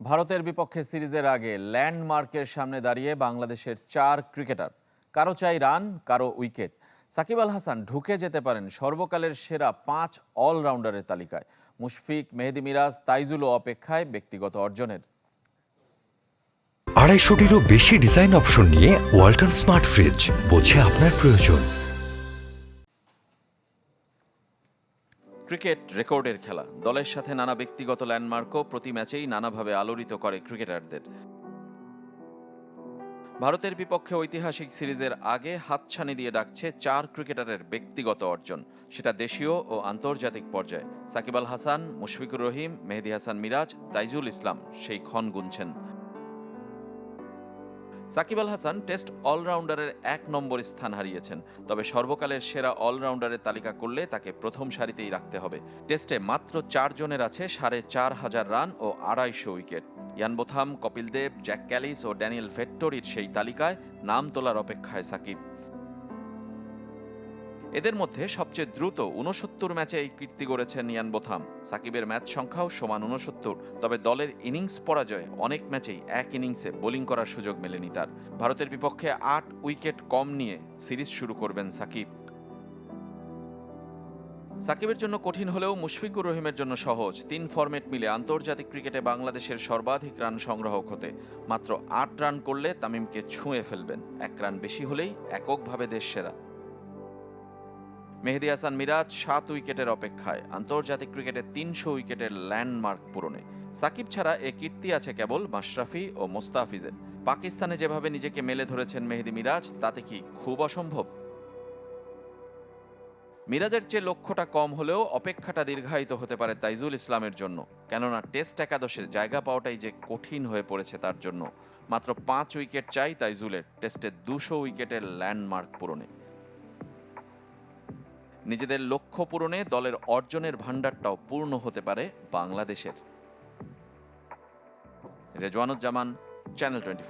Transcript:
ভারতের বিপক্ষে সিরিজের আগে ল্যান্ডমার্কের সামনে দাঁড়িয়ে বাংলাদেশের চার ক্রিকেটার, কারও চাই রান, কারও উইকেট। সাকিব আল হাসান ঢুকে যেতে পারেন সর্বকালের সেরা পাঁচ অলরাউন্ডারের তালিকায়। মুশফিক, মেহেদি মিরাজ, তাইজুলও অপেক্ষায় ব্যক্তিগত অর্জনের। আড়াইশোটিরও বেশি ডিজাইন অপশন নিয়ে ওয়ালটন স্মার্ট ফ্রিজ, বোঝে আপনার প্রয়োজন। ক্রিকেট রেকর্ডের খেলা। দলের সাথে নানা ব্যক্তিগত ল্যান্ডমার্কও প্রতি ম্যাচেই নানাভাবে আলোড়িত করে ক্রিকেটারদের। ভারতের বিপক্ষে ঐতিহাসিক সিরিজের আগে হাতছানি দিয়ে ডাকছে চার ক্রিকেটারের ব্যক্তিগত অর্জন। সেটা দেশীয় ও আন্তর্জাতিক পর্যায়ে। সাকিব আল হাসান, মুশফিকুর রহিম, মেহেদি হাসান মিরাজ, তাইজুল ইসলাম সেই ক্ষণ গুনছেন। সাকিব আল হাসান টেস্ট অলরাউন্ডারের এক নম্বর স্থান হারিয়েছেন, তবে সর্বকালের সেরা অলরাউন্ডারের তালিকা করলে তাকে প্রথম সারিতেই রাখতে হবে। টেস্টে মাত্র চারজনের আছে সাড়ে চার হাজার রান ও আড়াইশো wicket. Ian Botham Kapil Dev, Jacques Kallis ও ড্যানিয়েল ভেট্টোরির সেই তালিকায় নাম তোলার অপেক্ষায় সাকিব। এদের মধ্যে সবচেয়ে দ্রুত উনসত্তর ম্যাচে এই কীর্তি গড়েছেন ইয়ান বোথাম। সাকিবের ম্যাচ সংখ্যাও সমান উনসত্তর তবে দলের ইনিংস পরাজয়ে অনেক ম্যাচেই এক ইনিংসে বোলিং করার সুযোগ মেলেনি তার। ভারতের বিপক্ষে আট উইকেট কম নিয়ে সিরিজ শুরু করবেন সাকিব। সাকিবের জন্য কঠিন হলেও মুশফিকুর রহিমের জন্য সহজ। তিন ফরম্যাট মিলে আন্তর্জাতিক ক্রিকেটে বাংলাদেশের সর্বাধিক রান সংগ্রহ হতে মাত্র আট রান করলে তামিমকে ছুঁয়ে ফেলবেন। এক রান বেশি হলেই এককভাবে দেশ সেরা। মেহেদি হাসান মিরাজ সাত উইকেটের অপেক্ষায়। আন্তর্জাতিক ক্রিকেটে তিনশো উইকেটের ল্যান্ডমার্ক পূরণে। সাকিব ছাড়া এ কীর্তি আছে কেবল মাশরাফি ও মোস্তাফিজের। পাকিস্তানে যেভাবে নিজেকে মেলে ধরেছেন মেহেদি মিরাজ, তাতে কি খুব অসম্ভব? মিরাজের চেয়ে লক্ষ্যটা কম হলেও অপেক্ষাটা দীর্ঘায়িত হতে পারে তাইজুল ইসলামের জন্য। কেননা টেস্ট একাদশে জায়গা পাওয়াটাই যে কঠিন হয়ে পড়েছে তার জন্য। মাত্র পাঁচ উইকেট চাই তাইজুলের, টেস্টে দুশো উইকেটের ল্যান্ডমার্ক পূরণে। নিজেদের লক্ষ্য পূরণে দলের অর্জনের ভাণ্ডারটাও পূর্ণ হতে পারে বাংলাদেশের। Rezwanuzzaman channel twenty